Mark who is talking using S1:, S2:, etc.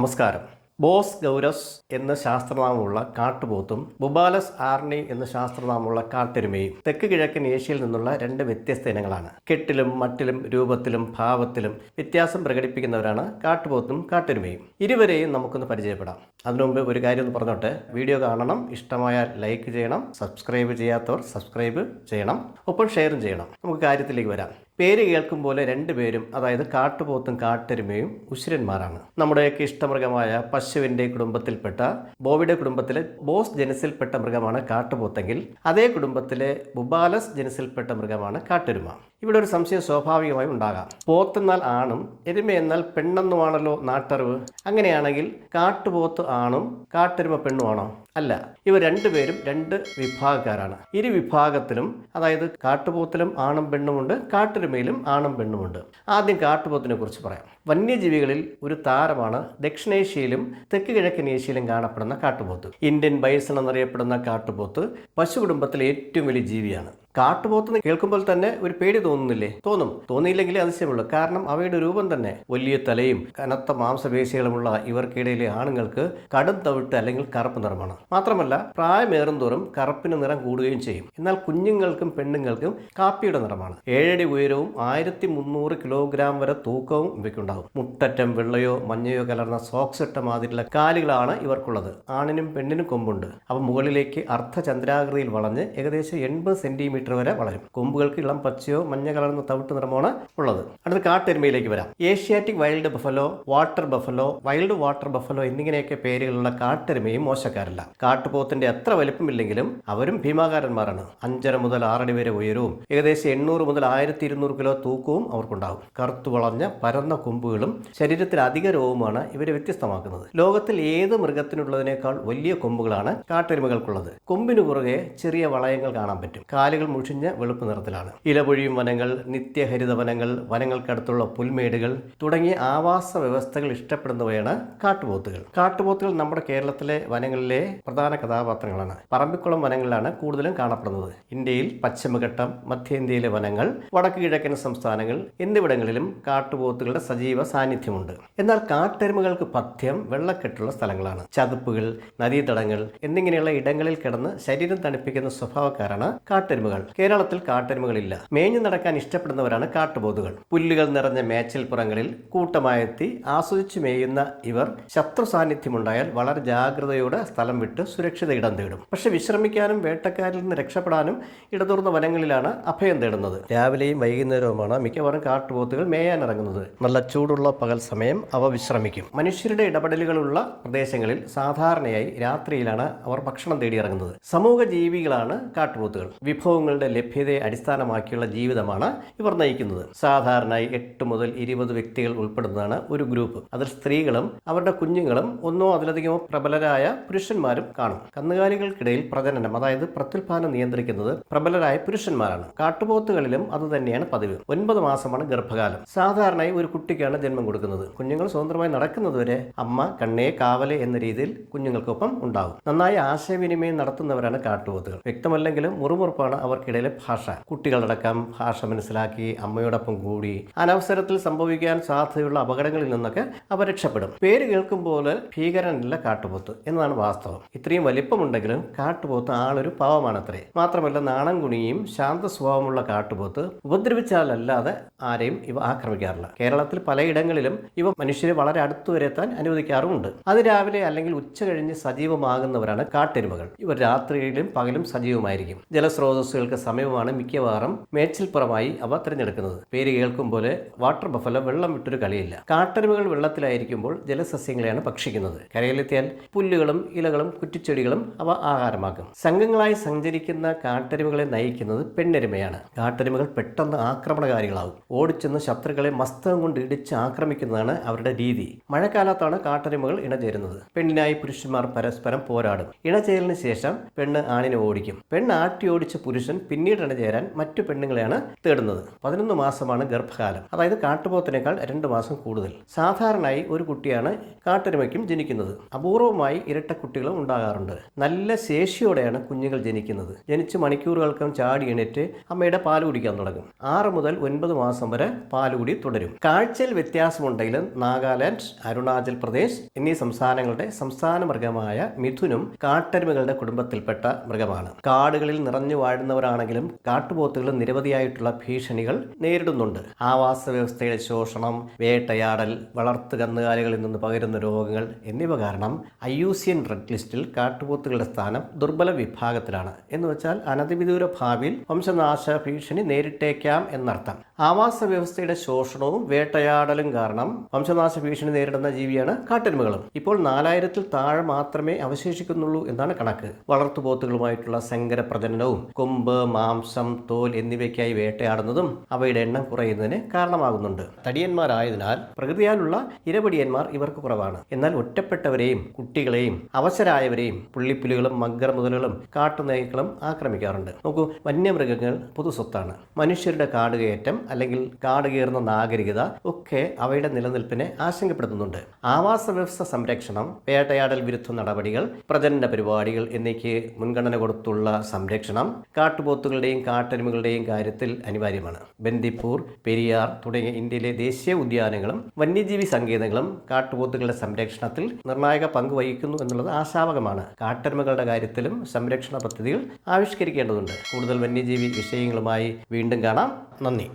S1: നമസ്കാരം. ബോസ് ഗൗരസ് എന്ന ശാസ്ത്രനാമമുള്ള കാട്ടുപോത്തും ബുബാലസ് ആർണി എന്ന ശാസ്ത്രനാമമുള്ള കാട്ടെരുമയും തെക്ക് കിഴക്കൻ ഏഷ്യയിൽ നിന്നുള്ള രണ്ട് വ്യത്യസ്ത ഇനങ്ങളാണ്. കെട്ടിലും മട്ടിലും രൂപത്തിലും ഭാവത്തിലും വ്യത്യാസം പ്രകടിപ്പിക്കുന്നവരാണ് കാട്ടുപോത്തും കാട്ടെരുമയും. ഇരുവരെയും നമുക്കൊന്ന് പരിചയപ്പെടാം. അതിനുമുമ്പ് ഒരു കാര്യം ഒന്ന് പറഞ്ഞോട്ടെ? വീഡിയോ കാണണം ഇഷ്ടമായാൽ ലൈക്ക് ചെയ്യണം സബ്സ്ക്രൈബ് ചെയ്യാത്തവർ സബ്സ്ക്രൈബ് ചെയ്യണം ഒപ്പം ഷെയറും ചെയ്യണം. നമുക്ക് കാര്യത്തിലേക്ക് വരാം. പേര് കേൾക്കും പോലെ രണ്ടുപേരും അതായത് കാട്ടുപോത്തും കാട്ടരുമയും ഉശിരന്മാരാണ്. നമ്മുടെയൊക്കെ ഇഷ്ടമൃഗമായ പശുവിന്റെ കുടുംബത്തിൽപ്പെട്ട ബോവിയുടെ കുടുംബത്തിലെ ബോസ് ജനസിൽപ്പെട്ട മൃഗമാണ് കാട്ടുപോത്തെങ്കിൽ അതേ കുടുംബത്തിലെ ബുബാലസ് ജനസിൽപ്പെട്ട മൃഗമാണ് കാട്ടെരുമ. ഇവിടെ ഒരു സംശയം സ്വാഭാവികമായും ഉണ്ടാകാം. പോത്തെന്നാൽ ആണും എരുമ എന്നാൽ പെണ്ണെന്നുമാണല്ലോ നാട്ടറിവ്. അങ്ങനെയാണെങ്കിൽ കാട്ടുപോത്ത് ആണും കാട്ടെരുമ പെണ്ണുമാണോ? അല്ല ഇവർ രണ്ടുപേരും രണ്ട് വിഭാഗക്കാരാണ്. ഇരു വിഭാഗത്തിലും അതായത് കാട്ടുപോത്തിലും ആണും പെണ്ണുമുണ്ട് കാട്ടെരുമയിലും ആണും പെണ്ണുമുണ്ട്. ആദ്യം കാട്ടുപോത്തിനെ കുറിച്ച് പറയാം. വന്യജീവികളിൽ ഒരു താരമാണ് ദക്ഷിണേഷ്യയിലും തെക്ക് കിഴക്കൻ ഏഷ്യയിലും കാണപ്പെടുന്ന കാട്ടുപോത്ത്. ഇന്ത്യൻ ബൈസൺ എന്നറിയപ്പെടുന്ന കാട്ടുപോത്ത് പശു കുടുംബത്തിലെ ഏറ്റവും വലിയ ജീവിയാണ്. കാട്ടുപോത്ത് കേൾക്കുമ്പോൾ തന്നെ ഒരു പേടി തോന്നുന്നില്ലേ? തോന്നും. തോന്നിയില്ലെങ്കിൽ അതിശയമുള്ളൂ. കാരണം അവയുടെ രൂപം തന്നെ വലിയ തലയും കനത്ത മാംസപേശികളുമുള്ള ഇവർക്കിടയിലെ ആണുങ്ങൾക്ക് കടും തവിട്ട് അല്ലെങ്കിൽ കറുപ്പ് നിറമാണ്. മാത്രമല്ല പ്രായമേറും തോറും കറുപ്പിന് നിറം കൂടുകയും ചെയ്യും. എന്നാൽ കുഞ്ഞുങ്ങൾക്കും പെണ്ണുങ്ങൾക്കും കാപ്പിയുടെ നിറമാണ്. ഏഴടി ഉയരവും ആയിരത്തി മുന്നൂറ് കിലോഗ്രാം വരെ തൂക്കവും ഇവയ്ക്കുണ്ടാകും. മുട്ടറ്റം വെള്ളയോ മഞ്ഞയോ കലർന്ന സോക്സ് ഇട്ട മാതിരിയുള്ള കാലുകളാണ് ഇവർക്കുള്ളത്. ആണിനും പെണ്ണിനും കൊമ്പുണ്ട്. അവ മുകളിലേക്ക് അർദ്ധചന്ദ്രാകൃതിയിൽ വളഞ്ഞ് ഏകദേശം എൺപത് സെന്റിമീറ്റർ വരെ വളരും. കൊമ്പുകൾക്ക് ഇളം പച്ചയോ മഞ്ഞ കലർന്ന തവിട്ട് നിറമാണ് ഉള്ളത്. അടുത്ത കാട്ടെരുമയിലേക്ക് വരാം. Asiatic wild buffalo water buffalo wild water buffalo എന്നിങ്ങനെയൊക്കെ പേരുകളുള്ള കാട്ടെരുമയും മോശക്കാരല്ല. കാട്ടുപോത്തിന്റെ അത്ര വലിപ്പമില്ലെങ്കിലും അവരും ഭീമാകാരന്മാരാണ്. അഞ്ചര മുതൽ ആറടി വരെ ഉയരവും ഏകദേശം എണ്ണൂറ് മുതൽ ആയിരത്തി ഇരുന്നൂറ് കിലോ തൂക്കവും അവർക്കുണ്ടാകും. കറുത്തു വളഞ്ഞ പരന്ന കൊമ്പുകളും ശരീരത്തിൽ അധിക രോഗവുമാണ് ഇവരെ വ്യത്യസ്തമാക്കുന്നത്. ലോകത്തിൽ ഏത് മൃഗത്തിനുള്ളതിനേക്കാൾ വലിയ കൊമ്പുകളാണ് കാട്ടെരുമകൾക്കുള്ളത്. കൊമ്പിനു പുറകെ ചെറിയ വളയങ്ങൾ കാണാൻ പറ്റും. കാലുകൾ മുഷിഞ്ഞ വെളുപ്പ് നിറത്തിലാണ്. ഇലപൊഴിയും വനങ്ങൾ നിത്യഹരിത വനങ്ങൾ വനങ്ങൾക്കടുത്തുള്ള പുൽമേടുകൾ തുടങ്ങിയ ആവാസ വ്യവസ്ഥകൾ ഇഷ്ടപ്പെടുന്നവയാണ് കാട്ടുപോത്തുകൾ. കാട്ടുപോത്തുകൾ നമ്മുടെ കേരളത്തിലെ വനങ്ങളിലെ പ്രധാന കഥാപാത്രങ്ങളാണ്. പറമ്പിക്കുളം വനങ്ങളിലാണ് കൂടുതലും കാണപ്പെടുന്നത്. ഇന്ത്യയിൽ പശ്ചിമഘട്ടം മധ്യേന്ത്യയിലെ വനങ്ങൾ വടക്ക് കിഴക്കൻ സംസ്ഥാനങ്ങൾ എന്നിവിടങ്ങളിലും കാട്ടുപോത്തുകളുടെ സജീവ സാന്നിധ്യമുണ്ട്. എന്നാൽ കാട്ടെരുമകൾക്ക് പഥ്യം വെള്ളക്കെട്ടുള്ള സ്ഥലങ്ങളാണ്. ചതുപ്പുകൾ നദീതടങ്ങൾ എന്നിങ്ങനെയുള്ള ഇടങ്ങളിൽ കിടന്ന് ശരീരം തണുപ്പിക്കുന്ന സ്വഭാവക്കാരാണ് കാട്ടെരുമകൾ. കേരളത്തിൽ കാട്ടെരുമകളില്ല. മേഞ്ഞു നടക്കാൻ ഇഷ്ടപ്പെടുന്നവരാണ് കാട്ടുപോത്തുകൾ. പുല്ലുകൾ നിറഞ്ഞ മേച്ചിൽപ്പുറങ്ങളിൽ കൂട്ടമായെത്തി ആസ്വദിച്ചു മേയുന്ന ഇവർ ശത്രു സാന്നിധ്യമുണ്ടായാൽ വളരെ ജാഗ്രതയോടെ സ്ഥലം വിട്ട് സുരക്ഷിത ഇടം തേടും. പക്ഷെ വിശ്രമിക്കാനും വേട്ടക്കാരിൽ നിന്ന് രക്ഷപ്പെടാനും ഇടതൂർന്ന വനങ്ങളിലാണ് അഭയം തേടുന്നത്. രാവിലെയും വൈകുന്നേരവുമാണ് മിക്കവാറും കാട്ടുപോത്തുകൾ മേയാൻ ഇറങ്ങുന്നത് നല്ല ചൂടുള്ള പകൽ സമയം അവ വിശ്രമിക്കും. മനുഷ്യരുടെ ഇടപെടലുകളുള്ള പ്രദേശങ്ങളിൽ സാധാരണയായി രാത്രിയിലാണ് അവർ ഭക്ഷണം തേടി ഇറങ്ങുന്നത് സമൂഹ ജീവികളാണ് കാട്ടുപോത്തുകൾ വിഭവങ്ങളുടെ ലഭ്യതയെ അടിസ്ഥാനമാക്കിയുള്ള ജീവിതമാണ് ഇവർ നയിക്കുന്നത്. സാധാരണയായി എട്ട് മുതൽ ഇരുപത് വ്യക്തികൾ ഉൾപ്പെടുന്നതാണ് ഒരു ഗ്രൂപ്പ്. അതിൽ സ്ത്രീകളും അവരുടെ കുഞ്ഞുങ്ങളും ഒന്നോ അതിലധികമോ പ്രബലരായ പുരുഷന്മാരും കാണും. കന്നുകാലികൾക്കിടയിൽ പ്രജനനം അതായത് പ്രത്യുൽപാദനം നിയന്ത്രിക്കുന്നത് പ്രബലരായ പുരുഷന്മാരാണ്. കാട്ടുപോത്തുകളിലും അത് തന്നെയാണ് പതിവ്. ഒൻപത് മാസമാണ് ഗർഭകാലം. സാധാരണയായി ഒരു കുട്ടിക്കാണ് ജന്മം കൊടുക്കുന്നത്. കുഞ്ഞുങ്ങൾ സ്വതന്ത്രമായി നടക്കുന്നതുവരെ അമ്മ കണ്ണേ കാവലെ എന്ന രീതിയിൽ കുഞ്ഞുങ്ങൾക്കൊപ്പം ഉണ്ടാകും നന്നായി ആശയവിനിമയം നടത്തുന്നവരാണ് കാട്ടുപോത്തുകൾ. വ്യക്തമല്ലെങ്കിലും മുറുമുറുപ്പാണ് അവർക്കിടയിലെ ഭാഷ. കുട്ടികളടക്കം ഭാഷ മനസ്സിലാക്കി അമ്മയോടൊപ്പം കൂടി അനവസരത്തിൽ സംഭവിക്കാൻ സാധ്യതയുള്ള അപകടങ്ങളിൽ നിന്നൊക്കെ അവർ രക്ഷപ്പെടും. പേര് കേൾക്കുമ്പോൾ ഭീകരനല്ല കാട്ടുപോത്ത് എന്നതാണ് വാസ്തവം. ഇത്രയും വലിപ്പമുണ്ടെങ്കിലും കാട്ടുപോത്ത് ആളൊരു പാവമാണത്രേ. മാത്രമല്ല നാണം കുണിയും ശാന്ത സ്വഭാവമുള്ള കാട്ടുപോത്ത് ഉപദ്രവിച്ചാലല്ലാതെ ആരെയും ഇവ ആക്രമിക്കാറില്ല. കേരളത്തിൽ പലയിടങ്ങളിലും ഇവ മനുഷ്യരെ വളരെ അടുത്തു വരെ എത്താൻ അനുവദിക്കാറുമുണ്ട്. അതിരാവിലെ അല്ലെങ്കിൽ ഉച്ച കഴിഞ്ഞ് സജീവമാകുന്നവരാണ് കാട്ടെരുമകൾ ഇവർ രാത്രിയിലും പകലും സജീവമായിരിക്കും. ജലസ്രോതസ്സുകൾക്ക് സമീപമാണ് മിക്കവാറും മേച്ചിൽപ്പുറമായി അവ തിരഞ്ഞെടുക്കുന്നത്. പേര് കേൾക്കും പോലെ വാട്ടർ ബഫലോ വെള്ളം വിട്ടൊരു കളിയില്ല. കാട്ടരുവുകൾ വെള്ളത്തിലായിരിക്കുമ്പോൾ ജലസസ്യങ്ങളെയാണ് ഭക്ഷിക്കുന്നത്. കരയിലെത്തിയാൽ പുല്ലുകളും ഇലകളും കുറ്റിച്ചെടികളും അവ ആഹാരമാക്കും. സംഘങ്ങളായി സഞ്ചരിക്കുന്ന കാട്ടരുവുകളെ നയിക്കുന്നത് പെണ്ണെരുമയാണ്. കാട്ടരുമകൾ പെട്ടെന്ന് ആക്രമണകാരികളാകും ഓടിച്ചെന്ന് ശത്രുക്കളെ മസ്തകം കൊണ്ട് ഇടിച്ച് ആക്രമിക്കുന്നതാണ് അവരുടെ രീതി. മഴക്കാലത്താണ് കാട്ടരുമകൾ ഇണചേരുന്നത്. പെണ്ണിനായി പുരുഷന്മാർ പരസ്പരം പോരാടും. ഇണചേരലിന് ശേഷം പെണ്ണ് ആണിനെ ഓടിക്കും. പെണ്ണ് ആട്ടി ഓടിച്ച പുരുഷൻ പിന്നീട് ചേരാൻ മറ്റു പെണ്ണുങ്ങളെയാണ് തേടുന്നത്. പതിനൊന്ന് മാസമാണ് ഗർഭകാലം. അതായത് കാട്ടുപോത്തിനേക്കാൾ രണ്ട് മാസം കൂടുതൽ. സാധാരണയായി ഒരു കുട്ടിയാണ് കാട്ടരുമയ്ക്കും ജനിക്കുന്നത്. അപൂർവമായി ഇരട്ട കുട്ടികളും ഉണ്ടാകാറുണ്ട്. നല്ല ശേഷിയോടെയാണ് കുഞ്ഞുങ്ങൾ ജനിക്കുന്നത്. ജനിച്ച് മണിക്കൂറുകൾക്കും ചാടി എണീറ്റ് അമ്മയുടെ പാൽ കുടിക്കാൻ തുടങ്ങും. ആറ് മുതൽ ഒൻപത് മാസം വരെ പാലുകുടി തുടരും. കാഴ്ചയിൽ വ്യത്യാസമുണ്ടെങ്കിലും നാഗാലാൻഡ് അരുണാചൽ പ്രദേശ് എന്നീ സംസ്ഥാനങ്ങളുടെ സംസ്ഥാന മൃഗമായ മിഥുനും കാട്ടരുമകളുടെ കുടുംബത്തിൽപ്പെട്ട മൃഗമാണ്. കാടുകളിൽ നിറഞ്ഞു വാഴുന്നവരാണെങ്കിലും കാട്ടുപോത്തുകൾ നിരവധിയായിട്ടുള്ള ഭീഷണികൾ നേരിടുന്നുണ്ട്. ആവാസ വ്യവസ്ഥയുടെ ശോഷണം വേട്ടയാടൽ വളർത്തു കന്നുകാലികളിൽ നിന്ന് പകരുന്ന രോഗങ്ങൾ എന്നിവ കാരണം I U C N red ലിസ്റ്റിൽ കാട്ടുപോത്തുകളുടെ സ്ഥാനം ദുർബല വിഭാഗത്തിലാണ്. എന്ന് വെച്ചാൽ അനധിവിദൂര ഭാവിയിൽ വംശനാശ ഭീഷണി നേരിട്ടേക്കാം എന്നർത്ഥം. ആവാസ വ്യവസ്ഥയുടെ ശോഷണവും വേട്ടയാടലും കാരണം വംശനാശ ഭീഷണി നേരിടുന്ന ജീവിയാണ് കാട്ടെരുമകളും. ഇപ്പോൾ നാലായിരത്തിൽ താഴെ മാത്രമേ അവശേഷിക്കുന്നുള്ളൂ എന്നാണ് കണക്ക്. വളർത്തുപോത്തുകളുമായിട്ടുള്ള സങ്കര പ്രജനനവും കൊമ്പ് മാംസം തോൽ എന്നിവയ്ക്കായി വേട്ടയാടുന്നതും അവയുടെ എണ്ണം കുറയുന്നതിന് കാരണമാകുന്നുണ്ട്. തടിയന്മാരായതിനാൽ പ്രകൃതിയാലുള്ള ഇരപടിയന്മാർ ഇവർക്ക് കുറവാണ്. എന്നാൽ ഒറ്റപ്പെട്ടവരെയും കുട്ടികളെയും അവശരായവരെയും പുള്ളിപ്പുലികളും മഗ്ഗർ മുതലുകളും കാട്ടുനായ്ക്കളും ആക്രമിക്കാറുണ്ട്. നോക്കൂ വന്യമൃഗങ്ങൾ പൊതുസ്വത്താണ് മനുഷ്യരുടെ കാടുകയറ്റം അല്ലെങ്കിൽ കാടുകയറുന്ന നാഗരികത ഒക്കെ അവയുടെ നിലനിൽപ്പിനെ ആശങ്കപ്പെടുത്തുന്നുണ്ട്. ആവാസ വ്യവസ്ഥ സംരക്ഷണം വേട്ടയാടൽ വിരുദ്ധ നടപടികൾ പ്രജനന പരിപാടികൾ എന്നിവയ്ക്ക് മുൻഗണന കൊടുത്തുള്ള സംരക്ഷണം കാട്ടുപോത്തുകളുടെയും കാട്ടരുമകളുടെയും കാര്യത്തിൽ അനിവാര്യമാണ്. ബന്ദിപ്പൂർ പെരിയാർ തുടങ്ങിയ ഇന്ത്യയിലെ ദേശീയ ഉദ്യാനങ്ങളും വന്യജീവി സങ്കേതങ്ങളും കാട്ടുപോത്തുകളുടെ സംരക്ഷണത്തിൽ നിർണായക പങ്ക് വഹിക്കുന്നു എന്നുള്ളത് ആശാവകമാണ് കാട്ടരുമകളുടെ കാര്യത്തിലും സംരക്ഷണ പദ്ധതികൾ ആവിഷ്കരിക്കേണ്ടതുണ്ട്. കൂടുതൽ വന്യജീവി വിഷയങ്ങളുമായി വീണ്ടും കാണാം. നന്ദി.